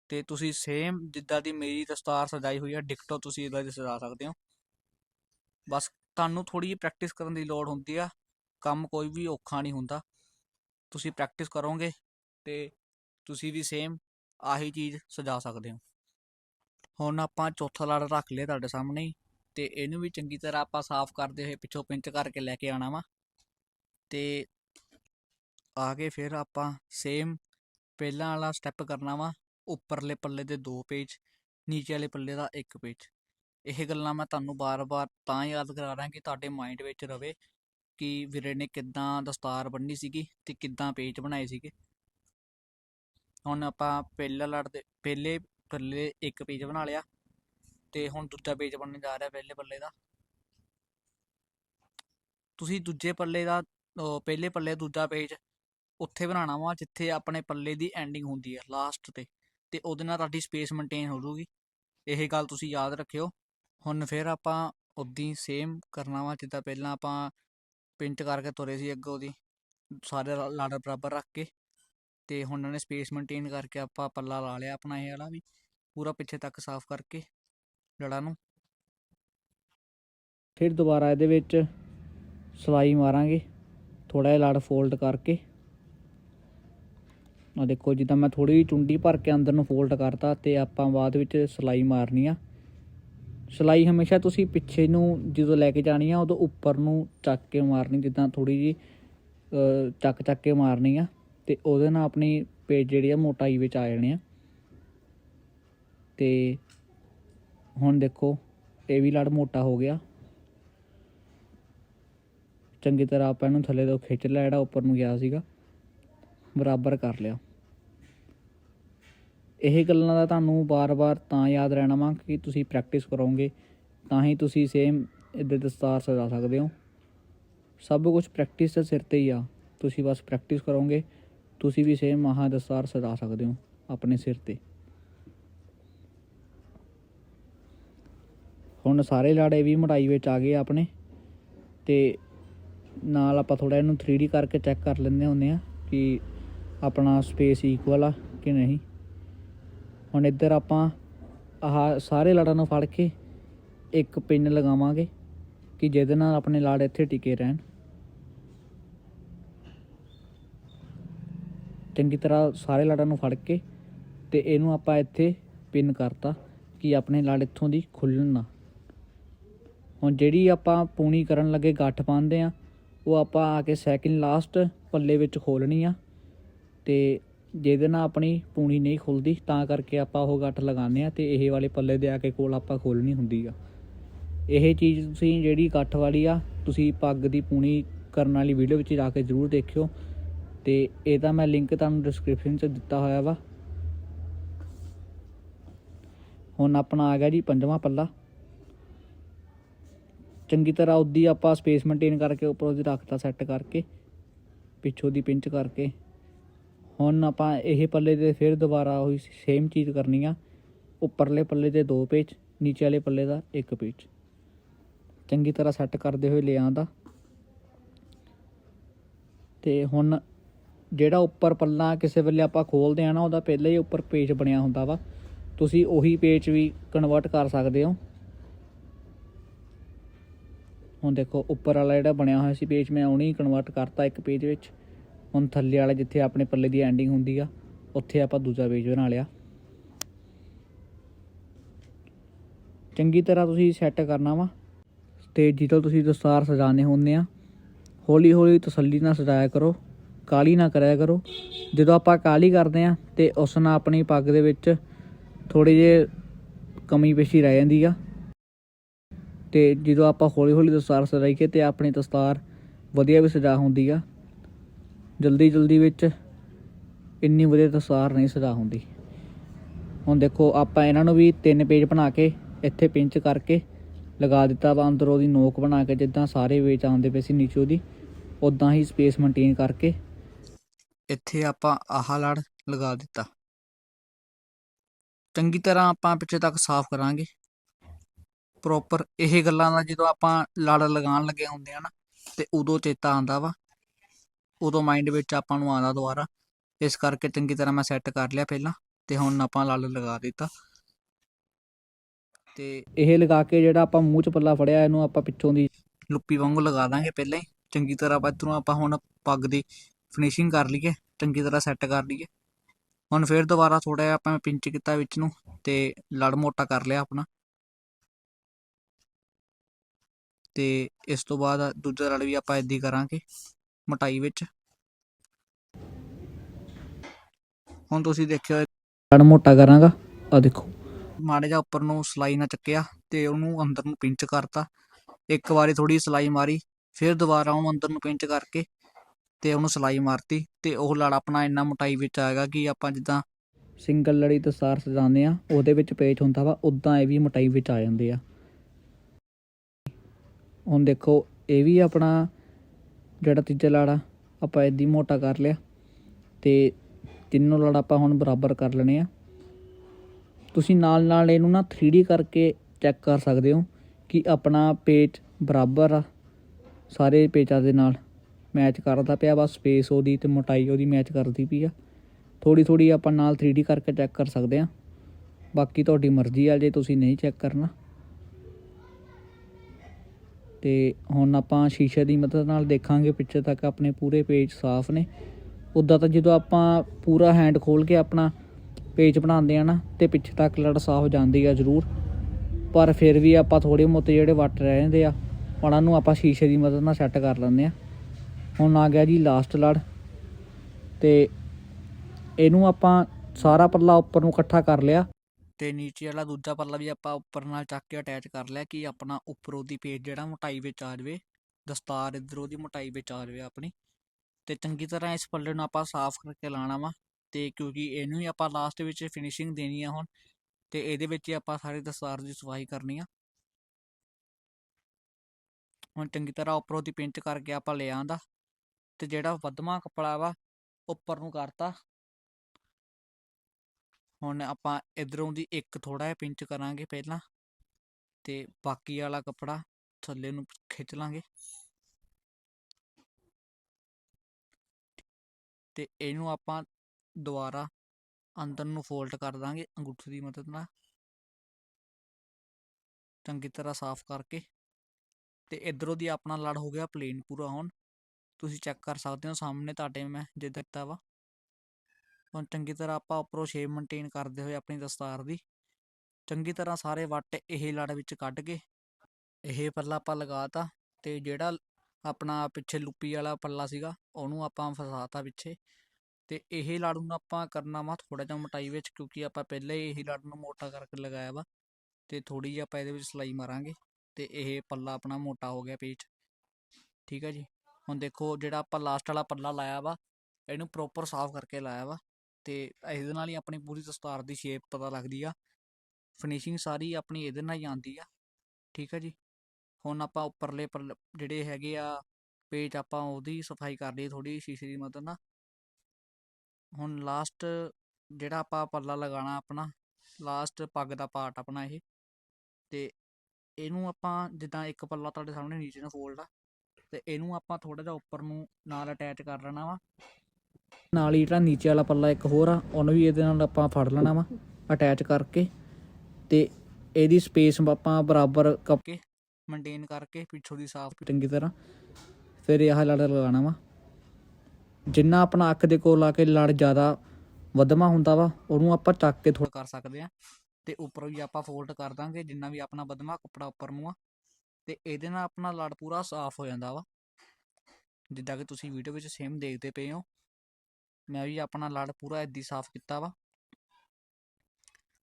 ਤੇ ਤੁਸੀਂ ਸੇਮ ਜਿੱਦਾਂ ਦੀ ਮੇਰੀ ਦਸਤਾਰ ਸਜਾਈ ਹੋਈ ਆ ਡਿਕਟੋ ਤੁਸੀਂ ਇਦਾਂ ਦੀ ਸਜਾ ਸਕਦੇ ਹੋ। ਬਸ ਤੁਹਾਨੂੰ ਥੋੜੀ ਜਿਹੀ ਪ੍ਰੈਕਟਿਸ ਕਰਨ ਦੀ ਲੋੜ ਹੁੰਦੀ ਆ, ਕੰਮ ਕੋਈ ਵੀ ਔਖਾ ਨਹੀਂ ਹੁੰਦਾ। ਤੁਸੀਂ ਪ੍ਰੈਕਟਿਸ ਕਰੋਗੇ ਤੇ ਤੁਸੀਂ ਵੀ ਸੇਮ ਆਹੀ ਚੀਜ਼ ਸਜਾ ਸਕਦੇ ਹੋ। ਹੁਣ ਆਪਾਂ ਚੌਥਾ ਲੜ ਰੱਖ ਲਿਆ ਤੁਹਾਡੇ ਸਾਹਮਣੇ ਹੀ, ਤੇ ਇਹਨੂੰ ਵੀ ਚੰਗੀ ਤਰ੍ਹਾਂ ਆਪਾਂ ਸਾਫ਼ ਕਰਦੇ ਹੋਏ ਪਿੱਛੋਂ ਪਿੰਚ ਕਰਕੇ ਲੈ ਕੇ ਆਣਾ ਵਾ। ਤੇ ਆ ਕੇ ਫਿਰ ਆਪਾਂ ਸੇਮ ਪਹਿਲਾਂ ਵਾਲਾ ਸਟੈਪ ਕਰਨਾ ਵਾ, ਉੱਪਰਲੇ ਪੱਲੇ ਦੇ ਦੋ ਪੇਜ ਨੀਚੇ ਵਾਲੇ ਪੱਲੇ ਦਾ ਇੱਕ ਪੇਜ ਇਹ ਗੱਲਾਂ ਮੈਂ ਤੁਹਾਨੂੰ ਬਾਰ-ਬਾਰ ਤਾਂ ਯਾਦ ਕਰਾ ਰਿਹਾ ਕਿ ਤੁਹਾਡੇ ਮਾਈਂਡ ਵਿੱਚ ਰਵੇ ਕਿ ਵੀਰੇ ਨੇ ਕਿੱਦਾਂ ਦਸਤਾਰ ਬੰਨੀ ਸੀਗੀ ਤੇ ਕਿੱਦਾਂ ਪੇਜ ਬਣਾਏ ਸੀਗੇ। ਹੁਣ ਆਪਾਂ ਪਹਿਲਾ ਲੜ ਦੇ, ਪਹਿਲੇ ਪੱਲੇ ਇੱਕ ਪੇਜ ਬਣਾ ਲਿਆ ਤੇ ਹੁਣ ਦੂਜਾ ਪੇਜ ਬਣਨ ਜਾ ਰਿਹਾ ਪਹਿਲੇ ਪੱਲੇ ਦਾ। ਤੁਸੀਂ ਦੂਜੇ ਪੱਲੇ ਦਾ ਪਹਿਲੇ ਪੱਲੇ ਦੂਜਾ ਪੇਜ ਉੱਥੇ ਬਣਾਉਣਾ ਵਾ ਜਿੱਥੇ ਆਪਣੇ ਪੱਲੇ ਦੀ ਐਂਡਿੰਗ ਹੁੰਦੀ ਹੈ ਲਾਸਟ ਤੇ ਤੇ ਉਹਦੇ ਨਾਲ ਤੁਹਾਡੀ ਸਪੇਸ ਮੇਨਟੇਨ ਹੋ ਜਾਊਗੀ। ਇਹ ਗੱਲ ਤੁਸੀਂ ਯਾਦ ਰੱਖਿਓ। ਹੁਣ ਫਿਰ ਆਪਾਂ ਉਦੀ ਸੇਮ ਕਰਨਾ ਵਾ, ਜਿੱਦਾਂ ਪਹਿਲਾਂ ਆਪਾਂ ਪਿੰਟ ਕਰਕੇ ਤੁਰੇ ਸੀ ਅੱਗੋਂ ਦੀ, ਸਾਰੇ ਲਾਡਰ ਬਰਾਬਰ ਰੱਖ ਕੇ। ਤੇ ਹੁਣ ਨੇ ਸਪੇਸ ਮੇਨਟੇਨ ਕਰਕੇ ਆਪਾਂ ਪੱਲਾ ਲਾ ਲਿਆ ਆਪਣਾ ਇਹ ਵਾਲਾ ਵੀ, ਪੂਰਾ ਪਿੱਛੇ ਤੱਕ ਸਾਫ਼ ਕਰਕੇ ਲੜਾਂ ਨੂੰ। ਫਿਰ ਦੁਬਾਰਾ ਇਹਦੇ ਵਿੱਚ ਸਲਾਈ ਮਾਰਾਂਗੇ ਥੋੜਾ ਜਿਹਾ ਲੜ ਫੋਲਡ ਕਰਕੇ। ਆ ਦੇਖੋ, ਜਿੱਦਾਂ ਮੈਂ ਥੋੜੀ ਜਿਹੀ ਚੁੰਡੀ ਭਰ ਕੇ ਅੰਦਰ ਨੂੰ ਫੋਲਡ ਕਰਤਾ ਤੇ ਆਪਾਂ ਬਾਅਦ ਵਿੱਚ ਸਲਾਈ ਮਾਰਨੀ ਆ। ਸਲਾਈ ਹਮੇਸ਼ਾ ਤੁਸੀਂ ਪਿੱਛੇ ਨੂੰ ਜਦੋਂ ਲੈ ਕੇ ਜਾਣੀ ਆ, ਉਦੋਂ ਉੱਪਰ ਨੂੰ ਚੱਕ ਕੇ ਮਾਰਨੀ, ਜਿੱਦਾਂ ਥੋੜੀ ਜੀ ਚੱਕ ਚੱਕ ਕੇ ਮਾਰਨੀ ਆ। ਤੇ ਉਹਦੇ ਨਾਲ ਆਪਣੀ ਪੇਜ ਜਿਹੜੀ ਆ ਮੋਟਾਈ ਵਿੱਚ ਆ ਜਾਣੀ ਆ। ਤੇ ਹੁਣ ਦੇਖੋ, ਇਹ ਵੀ ਲੜ ਮੋਟਾ ਹੋ ਗਿਆ। ਚੰਗੀ ਤਰ੍ਹਾਂ ਆਪਾਂ ਇਹਨੂੰ ਥੱਲੇ ਤੋਂ ਖਿੱਚ ਲਿਆ, ਜਿਹੜਾ ਉੱਪਰ ਨੂੰ ਗਿਆ ਸੀਗਾ। ਬਰਾਬਰ ਕਰ ਲਿਆ। ਇਹ ਗੱਲਾਂ ਦਾ ਤੁਹਾਨੂੰ ਬਾਰ-ਬਾਰ ਤਾਂ ਯਾਦ ਰਹਿਣਾ ਵਾ ਕਿ ਤੁਸੀਂ ਪ੍ਰੈਕਟਿਸ ਕਰੋਗੇ, ਤਾਂ ਹੀ ਤੁਸੀਂ ਸੇਮ ਇੱਦਾਂ ਦਸਤਾਰ ਸਜਾ ਸਕਦੇ ਹੋ। ਸਭ ਕੁਝ ਪ੍ਰੈਕਟਿਸ ਦੇ ਸਿਰ ਤੇ ਹੀ ਆ। ਤੁਸੀਂ ਬਸ ਪ੍ਰੈਕਟਿਸ ਕਰੋਗੇ। ਤੁਸੀਂ ਵੀ ਸੇਮ ਮਹਾ ਦਸਤਾਰ ਸਜਾ ਸਕਦੇ ਹੋ ਆਪਣੇ ਸਿਰ ਤੇ। ਹੁਣ ਸਾਰੇ ਲਾੜੇ ਵੀ ਮਟਾਈ ਵਿੱਚ ਆ ਗਏ ਆਪਣੇ ਤੇ ਨਾਲ ਆਪਾਂ ਥੋੜਾ ਇਹਨੂੰ 3D ਕਰਕੇ ਚੈੱਕ ਕਰ ਲੈਂਦੇ ਹੁੰਦੇ ਆ ਕਿ ਆਪਣਾ ਸਪੇਸ ਇਕੁਅਲ ਆ ਕਿ ਨਹੀਂ। ਹੁਣ ਇੱਧਰ ਆਪਾਂ ਆਹ ਸਾਰੇ ਲਾੜਾਂ ਨੂੰ ਫੜ ਕੇ ਇੱਕ ਪਿੰਨ ਲਗਾਵਾਂਗੇ ਕਿ ਜਿਹਦੇ ਨਾਲ ਆਪਣੇ ਲਾੜ ਇੱਥੇ ਟਿਕੇ ਰਹਿਣ। ਚੰਗੀ ਤਰ੍ਹਾਂ ਸਾਰੇ ਲੜਾਂ ਨੂੰ ਫੜ ਕੇ ਤੇ ਇਹਨੂੰ ਆਪਾਂ ਇੱਥੇ ਪਿੰਨ ਕਰਤਾ ਕਿ ਆਪਣੇ ਲੜ ਇੱਥੋਂ ਦੀ ਖੁੱਲਣ ਨਾ। ਹੁਣ ਜਿਹੜੀ ਆਪਾਂ ਪੂਣੀ ਕਰਨ ਲੱਗੇ ਗੱਠ ਪਾਉਂਦੇ ਆ, ਉਹ ਆਪਾਂ ਆ ਕੇ ਸੈਕਿੰਡ ਲਾਸਟ ਪੱਲੇ ਵਿੱਚ ਖੋਲਣੀ ਆ ਤੇ ਜਿਹਦੇ ਨਾਲ ਆਪਣੀ ਪੂਣੀ ਨਹੀਂ ਖੁੱਲਦੀ, ਤਾਂ ਕਰਕੇ ਆਪਾਂ ਉਹ ਗੱਠ ਲਗਾਉਂਦੇ ਆ ਤੇ ਇਹ ਵਾਲੇ ਪੱਲੇ ਦੇ ਆ ਕੇ ਕੋਲ ਆਪਾਂ ਖੋਲਣੀ ਹੁੰਦੀ ਆ। ਇਹ ਚੀਜ਼ ਤੁਸੀਂ ਜਿਹੜੀ ਗੱਠ ਵਾਲੀ ਆ, ਤੁਸੀਂ ਪੱਗ ਦੀ ਪੂਣੀ ਕਰਨ ਵਾਲੀ ਵੀਡੀਓ ਵਿੱਚ ਜਾ ਕੇ ਜ਼ਰੂਰ ਦੇਖਿਓ। ਤੇ ਇਹਦਾ ਮੈਂ ਲਿੰਕ ਤੁਹਾਨੂੰ ਡਿਸਕ੍ਰਿਪਸ਼ਨ 'ਚ ਦਿੱਤਾ ਹੋਇਆ ਵਾ। ਹੁਣ ਆਪਣਾ ਆ ਗਿਆ ਜੀ ਪੰਜਵਾਂ ਪੱਲਾ। ਚੰਗੀ ਤਰ੍ਹਾਂ ਉਦੀ ਆਪਾਂ ਸਪੇਸ ਮੇਨਟੇਨ ਕਰਕੇ ਉੱਪਰੋਂ ਦੀ ਰੱਖਤਾ ਸੈੱਟ ਕਰਕੇ, ਪਿੱਛੋਂ ਦੀ ਪਿੰਚ ਕਰਕੇ। ਹੁਣ ਆਪਾਂ ਇਹ ਪੱਲੇ ਤੇ ਫਿਰ ਦੁਬਾਰਾ ਉਹੀ ਸੇਮ ਚੀਜ਼ ਕਰਨੀ ਆ। ਉੱਪਰਲੇ ਪੱਲੇ ਤੇ ਦੋ ਪੇਚ ਨੀਚੇ ਵਾਲੇ ਪੱਲੇ ਦਾ ਇੱਕ ਪੇਚ ਚੰਗੀ ਤਰ੍ਹਾਂ ਸੈੱਟ ਕਰਦੇ ਹੋਏ ਲੈ ਆਂਦਾ ਤੇ ਹੁਣ ਜਿਹੜਾ ਉੱਪਰ ਪੱਲਾ ਕਿਸੇ ਵੇਲੇ ਆਪਾਂ ਖੋਲਦੇ ਆ ਨਾ, ਉਹਦਾ ਪਹਿਲਾਂ ਹੀ ਉੱਪਰ ਪੇਚ ਬਣਿਆ ਹੁੰਦਾ ਵਾ। ਤੁਸੀਂ ਉਹੀ ਪੇਚ ਵੀ ਕਨਵਰਟ ਕਰ ਸਕਦੇ ਹੋ। ਹੁਣ ਦੇਖੋ, ਉੱਪਰ ਵਾਲਾ ਜਿਹੜਾ ਬਣਿਆ ਹੋਇਆ ਸੀ ਪੇਜ ਮੈਂ ਉਹਨੇ ਹੀ ਕਨਵਰਟ ਕਰਤਾ ਇੱਕ ਪੇਜ ਵਿੱਚ। ਹੁਣ ਥੱਲੇ ਵਾਲਾ ਜਿੱਥੇ ਆਪਣੇ ਪੱਲੇ ਦੀ ਐਂਡਿੰਗ ਹੁੰਦੀ ਆ, ਉੱਥੇ ਆਪਾਂ ਦੂਜਾ ਪੇਜ ਬਣਾ ਲਿਆ। ਚੰਗੀ ਤਰ੍ਹਾਂ ਤੁਸੀਂ ਸੈੱਟ ਕਰਨਾ ਵਾ। ਤੇ ਜਦੋਂ ਤੁਸੀਂ ਦਸਤਾਰ ਸਜਾਣੇ ਹੁੰਦੇ ਆ ਹੌਲੀ ਹੌਲੀ ਤਸੱਲੀ ਨਾਲ ਸਜਾਇਆ ਕਰੋ। ਕਾਲੀ ਨਾ ਕਰਿਆ ਕਰੋ। ਜਦੋਂ ਆਪਾਂ ਕਾਲੀ ਕਰਦੇ ਆ ਤੇ ਉਸ ਨਾਲ ਆਪਣੀ ਪੱਗ ਦੇ ਵਿੱਚ ਥੋੜੀ ਜਿਹੀ ਕਮੀ ਪੇਸ਼ੀ ਰਹਿ ਜਾਂਦੀ ਆ। ਤੇ ਜਦੋਂ ਆਪਾਂ ਹੌਲੀ ਹੌਲੀ ਦਸਤਾਰ ਸਜਾਈਏ ਤੇ ਆਪਣੀ ਦਸਤਾਰ ਵਧੀਆ ਵੀ ਸਜਾ ਹੁੰਦੀ ਆ। ਜਲਦੀ ਜਲਦੀ ਵਿੱਚ ਇੰਨੀ ਵਧੀਆ ਦਸਤਾਰ ਨਹੀਂ ਸਜਾ ਹੁੰਦੀ। ਹੁਣ ਦੇਖੋ, ਆਪਾਂ ਇਹਨਾਂ ਨੂੰ ਵੀ ਤਿੰਨ ਪੇਜ ਬਣਾ ਕੇ ਇੱਥੇ ਪਿੰਚ ਕਰਕੇ ਲਗਾ ਦਿੱਤਾ ਵਾ, ਅੰਦਰ ਉਹਦੀ ਨੋਕ ਬਣਾ ਕੇ ਜਿੱਦਾਂ ਸਾਰੇ ਵੇਚ ਆਉਂਦੇ ਪਏ ਸੀ ਨੀਚੇ ਦੀ ਉਦਾਂ ਹੀ ਸਪੇਸ ਮੇਨਟੇਨ ਕਰਕੇ ਇੱਥੇ ਆਪਾਂ ਆਹ ਲੜ ਲਗਾ ਦਿੱਤਾ। ਚੰਗੀ ਤਰ੍ਹਾਂ ਆਪਾਂ ਪਿੱਛੇ ਤੱਕ ਸਾਫ਼ ਕਰਾਂਗੇ। ਪ੍ਰੋਪਰ ਇਹ ਗੱਲਾਂ ਦਾ ਜਦੋਂ ਆਪਾਂ ਲੜ ਲਗਾਉਣ ਲੱਗੇ ਹੁੰਦੇ ਆ ਨਾ, ਤੇ ਉਦੋਂ ਚੇਤਾ ਆਉਂਦਾ ਵਾ। ਉਦੋਂ ਮਾਈਂਡ ਵਿੱਚ ਆਪਾਂ ਨੂੰ ਆਉਂਦਾ ਦੁਬਾਰਾ। ਇਸ ਕਰਕੇ ਚੰਗੀ ਤਰ੍ਹਾਂ ਮੈਂ ਸੈੱਟ ਕਰ ਲਿਆ ਪਹਿਲਾਂ, ਤੇ ਹੁਣ ਆਪਾਂ ਲੜ ਲਗਾ ਦਿੱਤਾ। ਤੇ ਇਹ ਲਗਾ ਕੇ ਜਿਹੜਾ ਆਪਾਂ ਮੂੰਹ 'ਚ ਪੱਲਾ ਫੜਿਆ, ਇਹਨੂੰ ਆਪਾਂ ਪਿੱਛੋਂ ਦੀ ਲੁੱਪੀ ਵਾਂਗੂ ਲਗਾ ਦਾਂਗੇ ਪਹਿਲਾਂ ਹੀ। ਚੰਗੀ ਤਰ੍ਹਾਂ ਆਪਾਂ ਆਪਾਂ ਹੁਣ ਪੱਗ ਦੀ ਫਿਨਿਸ਼ਿੰਗ ਕਰ ਲਈਏ, ਚੰਗੀ ਤਰ੍ਹਾਂ ਸੈੱਟ ਕਰ ਲਈਏ। ਹੁਣ ਫਿਰ ਦੁਬਾਰਾ ਥੋੜਾ ਜਿਹਾ ਆਪਾਂ ਪਿੰਚ ਕੀਤਾ ਵਿੱਚ ਨੂੰ ਤੇ ਲੜ ਮੋਟਾ ਕਰ ਲਿਆ ਆਪਣਾ। ਤੇ ਇਸ ਤੋਂ ਬਾਅਦ ਦੂਜਾ ਲੜ ਵੀ ਆਪਾਂ ਇਦਾਂ ਕਰਾਂਗੇ, ਮਟਾਈ ਵਿੱਚ। ਹੁਣ ਤੁਸੀਂ ਦੇਖਿਓ ਲੜ ਮੋਟਾ ਕਰਾਂਗਾ ਆ ਦੇਖੋ। ਮਾੜੇ ਜਿਹਾ ਉੱਪਰ ਨੂੰ ਸਲਾਈ ਨਾਲ ਚੱਕਿਆ ਤੇ ਉਹਨੂੰ ਅੰਦਰ ਨੂੰ ਪਿੰਚ ਕਰਤਾ। ਇੱਕ ਵਾਰੀ ਥੋੜੀ ਸਲਾਈ ਮਾਰੀ, ਫਿਰ ਦੁਬਾਰਾ ਉਹਨੂੰ ਅੰਦਰ ਨੂੰ ਪਿੰਚ ਕਰਕੇ ਤੇ ਉਹਨੂੰ ਸਲਾਈ ਮਾਰਤੀ ਤੇ ਉਹ ਲੜ ਆਪਣਾ ਇੰਨਾ ਮੋਟਾਈ ਵਿੱਚ ਆਏਗਾ ਕਿ ਆਪਾਂ ਜਿੱਦਾਂ ਸਿੰਗਲ ਲੜੀ ਦਸਤਾਰ ਸਜਾਉਂਦੇ ਆ ਉਹਦੇ ਵਿੱਚ ਪੇਚ ਹੁੰਦਾ ਵਾ, ਉਦਾਂ ਇਹ ਵੀ ਮੋਟਾਈ ਵਿੱਚ ਆ ਜਾਂਦੇ ਆ। ਹੁਣ ਦੇਖੋ, ਇਹ ਵੀ ਆਪਣਾ ਜਿਹੜਾ ਤੀਜਾ ਲੜ ਆ ਆਪਾਂ ਇਦਾਂ ਮੋਟਾ ਕਰ ਲਿਆ ਤੇ ਤਿੰਨੋਂ ਲੜ ਆਪਾਂ ਹੁਣ ਬਰਾਬਰ ਕਰ ਲੈਣੇ ਆ। ਤੁਸੀਂ ਨਾਲ ਨਾਲ ਇਹਨੂੰ ਨਾ 3D ਕਰਕੇ ਚੈੱਕ ਕਰ ਸਕਦੇ ਹੋ ਕਿ ਆਪਣਾ ਪੇਜ ਬਰਾਬਰ ਆ ਸਾਰੇ ਪੇਚਾਂ ਦੇ ਨਾਲ। ਮੈਚ ਕਰਦਾ ਪਿਆ ਬਸ ਸਪੇਸ ਉਹਦੀ ਤੇ ਮੋਟਾਈ ਉਹਦੀ ਮੈਚ ਕਰਦੀ ਪਈ ਆ। ਥੋੜੀ ਥੋੜੀ ਆਪਾਂ ਨਾਲ 3D ਕਰਕੇ ਚੈੱਕ ਕਰ ਸਕਦੇ ਆ। ਬਾਕੀ ਤੁਹਾਡੀ ਮਰਜ਼ੀ ਆ, ਜੇ ਤੁਸੀਂ ਨਹੀਂ ਚੈੱਕ ਕਰਨਾ। ਤੇ ਹੁਣ ਆਪਾਂ ਸ਼ੀਸ਼ੇ ਦੀ ਮਦਦ ਨਾਲ ਦੇਖਾਂਗੇ, ਪਿੱਛੇ ਤੱਕ ਆਪਣੇ ਪੂਰੇ ਪੇਜ ਸਾਫ਼ ਨੇ। ਉਦਾਂ ਤਾਂ ਜਦੋਂ ਆਪਾਂ ਪੂਰਾ ਹੈਂਡ ਖੋਲ ਕੇ ਆਪਣਾ ਪੇਜ ਬਣਾਉਂਦੇ ਆ ਨਾ, ਤੇ ਪਿੱਛੇ ਤੱਕ ਲੜ ਸਾਫ਼ ਜਾਂਦੀ ਆ ਜ਼ਰੂਰ। ਪਰ ਫਿਰ ਵੀ ਆਪਾਂ ਥੋੜੇ ਮੋਤੇ ਜਿਹੜੇ ਵੱਟ ਰਹਿ ਜਾਂਦੇ ਆ, ਉਹਨਾਂ ਨੂੰ ਆਪਾਂ ਸ਼ੀਸ਼ੇ ਦੀ ਮਦਦ ਨਾਲ ਸੈੱਟ ਕਰ ਲੈਂਦੇ ਆ। ਹੁਣ ਆ ਗਿਆ ਜੀ ਲਾਸਟ ਲੜ ਤੇ ਇਹਨੂੰ ਆਪਾਂ ਸਾਰਾ ਪੱਲਾ ਉੱਪਰ ਨੂੰ ਇਕੱਠਾ ਕਰ ਲਿਆ। ਤੇ ਨੀਚੇ ਵਾਲਾ ਦੂਜਾ ਪੱਲਾ ਵੀ ਆਪਾਂ ਉੱਪਰ ਨਾਲ ਚੱਕ ਕੇ ਅਟੈਚ ਕਰ ਲਿਆ ਕਿ ਆਪਣਾ ਉੱਪਰੋਂ ਦੀ ਪੇਜ ਜਿਹੜਾ ਮੋਟਾਈ ਵਿੱਚ ਆ ਜਾਵੇ, ਦਸਤਾਰ ਇਧਰੋਂ ਦੀ ਮੋਟਾਈ ਵਿੱਚ ਆ ਜਾਵੇ ਆਪਣੀ। ਤੇ ਚੰਗੀ ਤਰ੍ਹਾਂ ਇਸ ਪੱਲੇ ਨੂੰ ਆਪਾਂ ਸਾਫ਼ ਕਰਕੇ ਲਾਣਾ ਵਾ ਤੇ ਕਿਉਂਕਿ ਇਹਨੂੰ ਹੀ ਆਪਾਂ ਲਾਸਟ ਵਿੱਚ ਫਿਨਿਸ਼ਿੰਗ ਦੇਣੀ ਆ ਹੁਣ ਤੇ ਇਹਦੇ ਵਿੱਚ ਹੀ ਆਪਾਂ ਸਾਰੇ ਦਸਤਾਰ ਦੀ ਸਫ਼ਾਈ ਕਰਨੀ ਆ। ਹੁਣ ਚੰਗੀ ਤਰ੍ਹਾਂ ਉੱਪਰੋਂ ਦੀ ਪਿੰਚ ਕਰਕੇ ਆਪਾਂ ਲੈ ਆਂਦਾ। ਤੇ ਜਿਹੜਾ ਵੱਧਵਾਂ ਕੱਪੜਾ ਵਾ, ਉੱਪਰ ਨੂੰ ਕਰਤਾ। ਹੁਣ ਆਪਾਂ ਇਧਰੋਂ ਦੀ ਇੱਕ ਥੋੜਾ ਜਿਹਾ ਪਿੰਚ ਕਰਾਂਗੇ ਪਹਿਲਾਂ ਤੇ ਬਾਕੀ ਵਾਲਾ ਕੱਪੜਾ ਥੱਲੇ ਨੂੰ ਖਿੱਚ ਲਾਂਗੇ। ਤੇ ਇਹਨੂੰ ਆਪਾਂ ਦੁਬਾਰਾ ਅੰਦਰ ਨੂੰ ਫੋਲਡ ਕਰ ਦਾਂਗੇ ਅੰਗੂਠੇ ਦੀ ਮਦਦ ਨਾਲ। ਚੰਗੀ ਤਰ੍ਹਾਂ ਸਾਫ਼ ਕਰਕੇ। ਤੇ ਇਧਰੋਂ ਦੀ ਆਪਣਾ ਲੜ ਹੋ ਗਿਆ ਪਲੇਨ ਪੂਰਾ ਹੁਣ। ਤੁਸੀਂ ਚੈੱਕ ਕਰ ਸਕਦੇ ਹੋ, ਸਾਹਮਣੇ ਤੁਹਾਡੇ ਮੈਂ ਜੇ ਦਿੱਤਾ ਵਾ। ਹੁਣ ਚੰਗੀ ਤਰ੍ਹਾਂ ਆਪਾਂ ਉੱਪਰੋਂ ਸ਼ੇਪ ਮੇਨਟੇਨ ਕਰਦੇ ਹੋਏ ਆਪਣੀ ਦਸਤਾਰ ਦੀ। ਚੰਗੀ ਤਰ੍ਹਾਂ ਸਾਰੇ ਵੱਟ ਇਹ ਲੜ ਵਿੱਚ ਕੱਢ ਕੇ, ਇਹ ਪੱਲਾ ਆਪਾਂ ਲਗਾਤਾ ਤੇ ਜਿਹੜਾ ਆਪਣਾ ਪਿੱਛੇ ਲੁੱਪੀ ਵਾਲਾ ਪੱਲਾ ਸੀਗਾ, ਉਹਨੂੰ ਆਪਾਂ ਫਸਾਤਾ ਪਿੱਛੇ। ਤੇ ਇਹ ਲੜ ਨੂੰ ਆਪਾਂ ਕਰਨਾ ਵਾ ਥੋੜਾ ਜਿਹਾ ਮੋਟਾਈ ਵਿੱਚ, ਕਿਉਂਕਿ ਆਪਾਂ ਪਹਿਲਾਂ ਹੀ ਇਹ ਲੜ ਨੂੰ ਮੋਟਾ ਕਰਕੇ ਲਗਾਇਆ ਵਾ। ਤੇ ਥੋੜੀ ਜਿਹੀ ਆਪਾਂ ਇਹਦੇ ਵਿੱਚ ਸਲਾਈ ਮਾਰਾਂਗੇ, ਤੇ ਇਹ ਪੱਲਾ ਆਪਣਾ ਮੋਟਾ ਹੋ ਗਿਆ ਪੇਚ। ਠੀਕ ਆ ਜੀ? ਹੁਣ ਦੇਖੋ ਜਿਹੜਾ ਆਪਾਂ ਲਾਸਟ ਵਾਲਾ ਪੱਲਾ ਲਾਇਆ ਵਾ, ਇਹਨੂੰ ਪ੍ਰੋਪਰ ਸਾਫ਼ ਕਰਕੇ ਲਾਇਆ ਵਾ, ਤੇ ਇਹਦੇ ਨਾਲ ਹੀ ਆਪਣੀ ਪੂਰੀ ਦਸਤਾਰ ਦੀ ਸ਼ੇਪ ਪਤਾ ਲੱਗਦੀ ਆ। ਫਿਨਿਸ਼ਿੰਗ ਸਾਰੀ ਆਪਣੀ ਇਹਦੇ ਨਾਲ ਹੀ ਆਉਂਦੀ ਆ, ਠੀਕ ਆ ਜੀ? ਹੁਣ ਆਪਾਂ ਉੱਪਰਲੇ ਪੱਲ, ਜਿਹੜੇ ਹੈਗੇ ਆ ਪੇਜ ਆਪਾਂ ਉਹਦੀ ਸਫ਼ਾਈ ਕਰ ਲਈ ਥੋੜੀ ਸ਼ੀਸ਼ੇ ਦੀ ਮਦਦ ਨਾਲ। ਹੁਣ ਲਾਸਟ ਜਿਹੜਾ ਆਪਾਂ ਪੱਲਾ ਲਗਾਉਣਾ ਆਪਣਾ ਲਾਸਟ ਪੱਗ ਦਾ ਪਾਰਟ ਆਪਣਾ ਇਹ, ਤੇ ਇਹਨੂੰ ਆਪਾਂ ਜਿੱਦਾਂ ਇੱਕ ਪੱਲਾ ਤੁਹਾਡੇ ਸਾਹਮਣੇ ਨੀਚੇ ਨੂੰ ਫੋਲਡ ਆ ਤੇ ਇਹਨੂੰ ਆਪਾਂ ਥੋੜਾ ਜਿਹਾ ਉੱਪਰ ਨੂੰ ਨਾਲ ਅਟੈਚ ਕਰ ਲੈਣਾ ਵਾ। ਨਾਲ ਹੀ ਜਿਹੜਾ ਨੀਚੇ ਵਾਲਾ ਪੱਲਾ ਇੱਕ ਹੋਰ ਆ ਉਹਨੂੰ ਵੀ ਇਹਦੇ ਨਾਲ ਆਪਾਂ ਫੜ ਲੈਣਾ ਵਾ ਅਟੈਚ ਕਰਕੇ। ਤੇ ਇਹਦੀ ਸਪੇਸ ਆਪਾਂ ਬਰਾਬਰ ਕੱਪ ਕੇ ਮੇਨਟੇਨ ਕਰਕੇ ਪਿੱਛੋਂ ਦੀ ਸਾਫ਼ ਚੰਗੀ ਤਰ੍ਹਾਂ। ਫਿਰ ਇਹ ਲੜ ਲਗਾਉਣਾ ਵਾ। ਜਿੰਨਾ ਆਪਣਾ ਅੱਖ ਦੇ ਕੋਲ ਆ ਕੇ ਲੜ ਜ਼ਿਆਦਾ ਵਧਮਾ ਹੁੰਦਾ ਵਾ ਉਹਨੂੰ ਆਪਾਂ ਚੱਕ ਕੇ ਥੋੜਾ ਕਰ ਸਕਦੇ ਆ। ਤੇ ਉੱਪਰ ਵੀ ਆਪਾਂ ਫੋਲਡ ਕਰ ਦਾਂਗੇ ਜਿੰਨਾ ਵੀ ਆਪਣਾ ਵਧਮਾ ਕੱਪੜਾ ਉੱਪਰ ਨੂੰ ਆ। ਤੇ ਇਹਦੇ ਨਾਲ ਆਪਣਾ ਲੜ ਪੂਰਾ ਸਾਫ਼ ਹੋ ਜਾਂਦਾ ਵਾ। ਜਿੱਦਾਂ ਕਿ ਤੁਸੀਂ ਵੀਡੀਓ ਵਿੱਚ ਸੇਮ ਦੇਖਦੇ ਪਏ ਹੋ। ਮੈਂ ਵੀ ਆਪਣਾ ਲੜ ਪੂਰਾ ਏਦੀ ਸਾਫ਼ ਕੀਤਾ ਵਾ।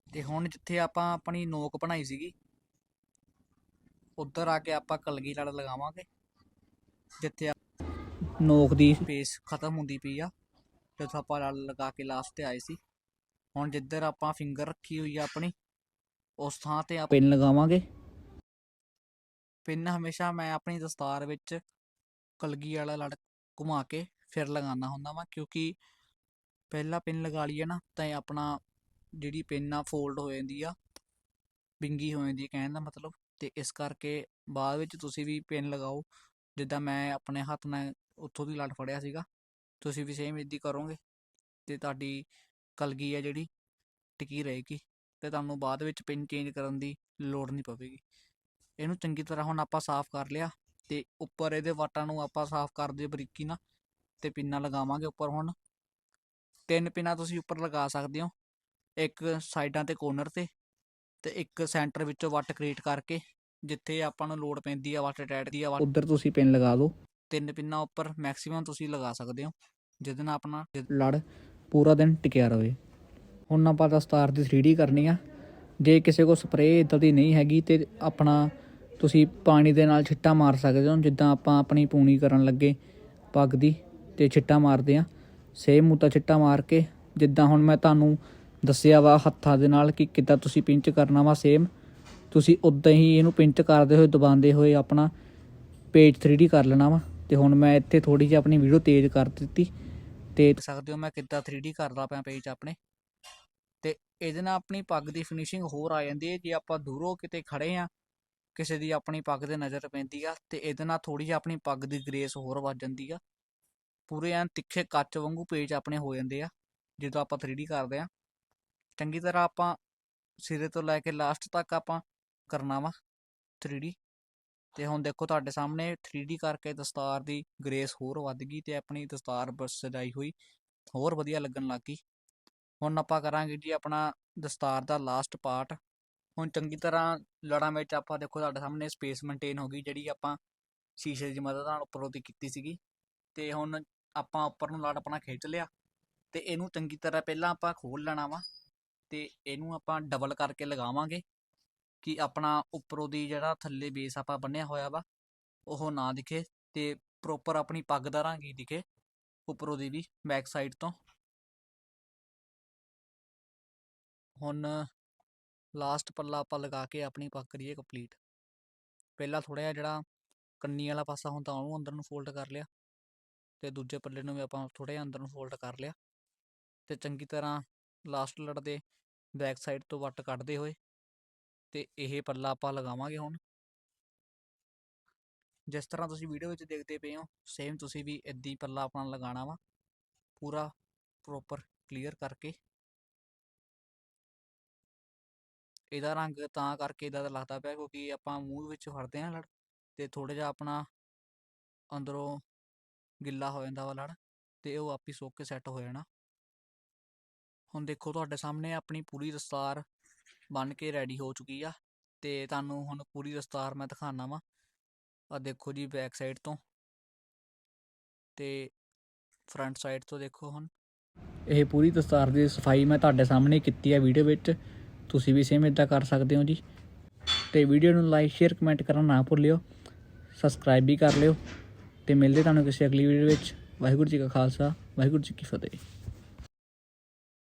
ਤੇ ਹੁਣ ਜਿੱਥੇ ਆਪਾਂ ਆਪਣੀ ਨੋਕ ਬਣਾਈ ਸੀਗੀ, ਉੱਧਰ ਆ ਕੇ ਆਪਾਂ ਕਲਗੀ ਲੜ ਲਗਾਵਾਂਗੇ। ਜਿੱਥੇ ਨੋਕ ਦੀ ਸਪੇਸ ਖਤਮ ਹੁੰਦੀ ਪਈ ਆ ਜਿੱਥੇ ਆਪਾਂ ਲੜ ਲਗਾ ਕੇ ਲਾਸਟ ਤੇ ਆਏ ਸੀ। ਹੁਣ ਜਿੱਧਰ ਆਪਾਂ ਫਿੰਗਰ ਰੱਖੀ ਹੋਈ ਆ ਆਪਣੀ, ਉਸ ਥਾਂ ਤੇ ਆਪਾਂ ਪਿੰਨ ਲਗਾਵਾਂਗੇ। ਪਿੰਨ ਹਮੇਸ਼ਾ ਮੈਂ ਆਪਣੀ ਦਸਤਾਰ ਵਿੱਚ ਕਲਗੀ ਵਾਲਾ ਲੜ ਘੁਮਾ ਕੇ ਫਿਰ ਲਗਾਉਣਾ ਹੁੰਦਾ ਵਾ, ਕਿਉਂਕਿ ਪਹਿਲਾ ਪਿੰਨ ਲਗਾ ਲਈਏ ਨਾ, ਤਾਂ ਇਹ ਆਪਣਾ ਜਿਹੜੀ ਪਿੰਨ ਆ ਫੋਲਡ ਹੋ ਜਾਂਦੀ ਆ, ਬਿੰਗੀ ਹੋ ਜਾਂਦੀ ਕਹਿਣ ਦਾ ਮਤਲਬ। ਤੇ ਇਸ ਕਰਕੇ ਬਾਅਦ ਵਿੱਚ ਤੁਸੀਂ ਵੀ ਪਿੰਨ ਲਗਾਓ। ਜਿੱਦਾਂ ਮੈਂ ਆਪਣੇ ਹੱਥ ਨਾਲ ਉੱਥੋਂ ਦੀ ਲੜ ਫੜਿਆ ਸੀਗਾ, ਤੁਸੀਂ ਵੀ ਸੇਮ ਇਦਾਂ ਕਰੋਗੇ। ਤੇ ਤੁਹਾਡੀ ਕਲਗੀ ਆ ਜਿਹੜੀ, ਟਿਕੀ ਰਹੇਗੀ। ਤੇ ਤੁਹਾਨੂੰ ਬਾਅਦ ਵਿੱਚ ਪਿੰਨ ਚੇਂਜ ਕਰਨ ਦੀ ਲੋੜ ਨਹੀਂ ਪਵੇਗੀ। ਇਹਨੂੰ ਚੰਗੀ ਤਰ੍ਹਾਂ ਹੁਣ ਆਪਾਂ ਸਾਫ਼ ਕਰ ਲਿਆ ਤੇ ਉੱਪਰ ਇਹਦੇ ਵਾਟਾਂ ਨੂੰ ਆਪਾਂ ਸਾਫ਼ ਕਰ ਦਿਓ ਬਰੀਕੀ ਨਾਲ ਤੇ ਪਿੰਨਾਂ ਲਗਾਵਾਂਗੇ ਉੱਪਰ ਹੁਣ। ਤਿੰਨ ਪਿੰਨਾਂ ਤੁਸੀਂ ਉੱਪਰ ਲਗਾ ਸਕਦੇ ਹੋ ਇੱਕ ਸਾਈਡਾਂ ਤੇ ਕੋਰਨਰ ਤੇ ਤੇ ਇੱਕ ਸੈਂਟਰ ਵਿੱਚੋਂ ਵੱਟ ਕ੍ਰੀਏਟ ਕਰਕੇ ਜਿੱਥੇ ਆਪਾਂ ਨੂੰ ਲੋਡ ਪੈਂਦੀ ਆ ਵੱਟ ਟੈਟ ਦੀ ਆ ਉੱਧਰ ਤੁਸੀਂ ਪਿੰਨ ਲਗਾ ਦਿਓ। ਤਿੰਨ ਪਿੰਨਾਂ ਉੱਪਰ ਮੈਕਸਿਮਮ ਤੁਸੀਂ ਲਗਾ ਸਕਦੇ ਹੋ ਜਿਹਦੇ ਨਾਲ ਆਪਣਾ ਲੜ ਪੂਰਾ ਦਿਨ ਟਿਕਿਆ ਰਵੇ। ਹੁਣ ਆਪਾਂ ਦਸਤਾਰ ਦੀ 3D ਕਰਨੀ ਆ। ਜੇ ਕਿਸੇ ਕੋਲ ਸਪਰੇਅ ਇਦਾਂ ਦੀ ਨਹੀਂ ਹੈਗੀ ਤੇ ਆਪਣਾ ਤੁਸੀਂ ਪਾਣੀ ਦੇ ਨਾਲ ਛਿੱਟਾ ਮਾਰ ਸਕਦੇ ਹੋ, ਜਿੱਦਾਂ ਆਪਾਂ ਆਪਣੀ ਪੂਣੀ ਕਰਨ ਲੱਗੇ ਪੱਗ ਦੀ ਤੇ ਛਿੱਟਾ ਮਾਰਦੇ ਆ ਸੇਮ ਉਤਾ ਛਿੱਟਾ ਮਾਰ ਕੇ, ਜਿੱਦਾਂ ਹੁਣ ਮੈਂ ਤੁਹਾਨੂੰ ਦੱਸਿਆ ਵਾ ਹੱਥਾਂ ਦੇ ਨਾਲ ਕਿ ਕਿੱਦਾਂ ਤੁਸੀਂ ਪਿੰਚ ਕਰਨਾ ਵਾ ਸੇਮ। ਤੁਸੀਂ ਉਦਾਂ ਹੀ ਇਹਨੂੰ ਪਿੰਚ ਕਰਦੇ ਹੋਏ, ਦਬਾਉਂਦੇ ਹੋਏ ਆਪਣਾ ਪੇਜ 3D ਕਰ ਲੈਣਾ ਵਾ। ਤੇ ਹੁਣ ਮੈਂ ਇੱਥੇ ਥੋੜੀ ਜਿਹੀ ਆਪਣੀ ਵੀਡੀਓ ਤੇਜ਼ ਕਰ ਦਿੱਤੀ। ਤੇ ਦੇਖ ਸਕਦੇ ਹੋ ਮੈਂ ਕਿੱਦਾਂ 3D ਕਰਦਾ ਪਿਆ ਪੇਜ ਆਪਣੇ। ਤੇ ਇਹਦੇ ਨਾਲ ਆਪਣੀ ਪੱਗ ਦੀ ਫਿਨਿਸ਼ਿੰਗ ਹੋਰ ਆ ਜਾਂਦੀ ਹੈ। ਜੇ ਆਪਾਂ ਦੂਰੋਂ ਕਿਤੇ ਖੜੇ ਆ ਕਿਸੇ ਦੀ ਆਪਣੀ ਪੱਗ ਦੇ ਨਜ਼ਰ ਪੈਂਦੀ ਆ ਤੇ ਇਹਦੇ ਨਾਲ ਥੋੜੀ ਜਿਹੀ ਆਪਣੀ ਪੱਗ ਦੀ ਗ੍ਰੇਸ ਹੋਰ ਵੱਧ ਜਾਂਦੀ ਆ। ਪੂਰੇ ਐਨ ਤਿੱਖੇ ਕੱਚ ਵਾਂਗੂ ਪੇਜ ਆਪਣੇ ਹੋ ਜਾਂਦੇ ਆ, ਜਦੋਂ ਆਪਾਂ 3D ਕਰਦੇ ਆ। ਚੰਗੀ ਤਰ੍ਹਾਂ ਆਪਾਂ ਸਿਰੇ ਤੋਂ ਲੈ ਕੇ ਲਾਸਟ ਤੱਕ ਆਪਾਂ ਕਰਨਾ ਵਾ 3D ਤੇ ਹੁਣ ਦੇਖੋ ਤੁਹਾਡੇ ਸਾਹਮਣੇ 3D ਕਰਕੇ ਦਸਤਾਰ ਦੀ ਗ੍ਰੇਸ ਹੋਰ ਵੱਧ ਗਈ ਤੇ ਆਪਣੀ ਦਸਤਾਰ ਬਸ ਸਜਾਈ ਹੋਈ, ਹੋਰ ਵਧੀਆ ਲੱਗਣ ਲੱਗ ਗਈ। ਹੁਣ ਆਪਾਂ ਕਰਾਂਗੇ ਜੀ ਆਪਣਾ ਦਸਤਾਰ ਦਾ ਲਾਸਟ ਪਾਰਟ ਹੁਣ ਚੰਗੀ ਤਰ੍ਹਾਂ ਲੜਾਂ ਵਿੱਚ ਆਪਾਂ ਦੇਖੋ ਤੁਹਾਡੇ ਸਾਹਮਣੇ ਸਪੇਸ ਮੇਨਟੇਨ ਹੋ ਗਈ, ਜਿਹੜੀ ਆਪਾਂ ਸ਼ੀਸ਼ੇ ਦੀ ਮਦਦ ਨਾਲ ਉੱਪਰੋਂ ਦੀ ਕੀਤੀ ਸੀਗੀ। ਤੇ ਹੁਣ ਆਪਾਂ ਉੱਪਰ ਨੂੰ ਲੜ ਆਪਣਾ ਖਿੱਚ ਲਿਆ ਤੇ ਇਹਨੂੰ ਚੰਗੀ ਤਰ੍ਹਾਂ ਪਹਿਲਾਂ ਆਪਾਂ ਖੋਲ ਲੈਣਾ ਵਾ ਤੇ ਇਹਨੂੰ ਆਪਾਂ ਡਬਲ ਕਰਕੇ ਲਗਾਵਾਂਗੇ ਕਿ ਆਪਣਾ ਉੱਪਰੋਂ ਦੀ ਜਿਹੜਾ ਥੱਲੇ ਬੇਸ ਆਪਾਂ ਬੰਨਿਆ ਹੋਇਆ ਵਾ, ਉਹ ਨਾ ਦਿਖੇ ਤੇ ਪ੍ਰੋਪਰ ਆਪਣੀ ਪੱਗ ਦਾ ਰੰਗ ਹੀ ਦਿਖੇ ਉੱਪਰੋਂ ਦੀ ਵੀ ਬੈਕ ਸਾਈਡ ਤੋਂ। ਹੁਣ ਲਾਸਟ ਪੱਲਾ ਆਪਾਂ ਲਗਾ ਕੇ ਆਪਣੀ ਪੱਕ ਕਰੀਏ ਕੰਪਲੀਟ ਪਹਿਲਾਂ ਥੋੜਾ ਜਿਹਾ ਜਿਹੜਾ ਕੰਨੀ ਵਾਲਾ ਪਾਸਾ ਹੁੰਦਾ, ਉਹਨੂੰ ਅੰਦਰ ਨੂੰ ਫੋਲਡ ਕਰ ਲਿਆ। ਤੇ ਦੂਜੇ ਪੱਲੇ ਨੂੰ ਵੀ ਆਪਾਂ ਥੋੜਾ ਜਿਹਾ ਅੰਦਰ ਨੂੰ ਫੋਲਡ ਕਰ ਲਿਆ। ਤੇ ਚੰਗੀ ਤਰ੍ਹਾਂ ਲਾਸਟ ਲੜ ਦੇ ਬੈਕ ਸਾਈਡ ਤੋਂ ਵੱਟ ਕੱਢਦੇ ਹੋਏ, ਤੇ ਇਹ ਪੱਲਾ ਆਪਾਂ ਲਗਾਵਾਂਗੇ ਹੁਣ। ਜਿਸ ਤਰ੍ਹਾਂ ਤੁਸੀਂ ਵੀਡੀਓ ਵਿੱਚ ਦੇਖਦੇ ਪਏ ਹੋ ਸੇਮ ਤੁਸੀਂ ਵੀ ਇੱਦਾਂ ਹੀ ਪੱਲਾ ਆਪਣਾ ਲਗਾਉਣਾ ਵਾ। ਪੂਰਾ ਪ੍ਰੋਪਰ ਕਲੀਅਰ ਕਰਕੇ। ਇਹਦਾ ਰੰਗ ਤਾਂ ਕਰਕੇ ਇਦਾਂ ਦਾ ਲੱਗਦਾ ਪਿਆ ਕਿਉਂਕਿ ਆਪਾਂ ਮੂੰਹ ਵਿੱਚ ਫੜਦੇ ਹਾਂ ਲੜ ਤੇ ਥੋੜਾ ਜਿਹਾ ਆਪਣਾ ਅੰਦਰੋਂ ਗਿੱਲਾ ਹੋ ਜਾਂਦਾ ਵਾ ਲੜ ਤੇ ਉਹ ਆਪੀ ਸੁੱਕ ਕੇ ਸੈੱਟ ਹੋ ਜਾਣਾ। ਹੁਣ ਦੇਖੋ ਤੁਹਾਡੇ ਸਾਹਮਣੇ ਆਪਣੀ ਪੂਰੀ ਦਸਤਾਰ ਬਣ ਕੇ ਰੈਡੀ ਹੋ ਚੁੱਕੀ ਆ ਤੇ ਤੁਹਾਨੂੰ ਹੁਣ ਪੂਰੀ ਦਸਤਾਰ ਮੈਂ ਦਿਖਾਣਾ ਵਾ। ਆ ਦੇਖੋ ਜੀ ਬੈਕ ਸਾਈਡ ਤੋਂ। ਤੇ ਫਰੰਟ ਸਾਈਡ ਤੋਂ ਦੇਖੋ ਹੁਣ। ਇਹ ਪੂਰੀ ਦਸਤਾਰ ਦੀ ਸਫ਼ਾਈ ਮੈਂ ਤੁਹਾਡੇ ਸਾਹਮਣੇ ਕੀਤੀ ਆ ਵੀਡੀਓ ਵਿੱਚ। ਤੁਸੀਂ ਵੀ ਸੇਮ ਇਦਾਂ ਕਰ ਸਕਦੇ ਹੋ ਜੀ। ਤੇ ਵੀਡੀਓ ਨੂੰ ਲਾਈਕ ਸ਼ੇਅਰ ਕਮੈਂਟ ਕਰਨਾ ਨਾ ਭੁੱਲਿਓ। ਸਬਸਕ੍ਰਾਈਬ ਵੀ ਕਰ ਲਿਓ। ਤੇ ਮਿਲਦੇ ਤੁਹਾਨੂੰ ਕਿਸੇ ਅਗਲੀ ਵੀਡੀਓ ਵਿੱਚ। ਵਾਹਿਗੁਰੂ ਜੀ ਕਾ ਖਾਲਸਾ, ਵਾਹਿਗੁਰੂ ਜੀ ਕੀ ਫਤਿਹ।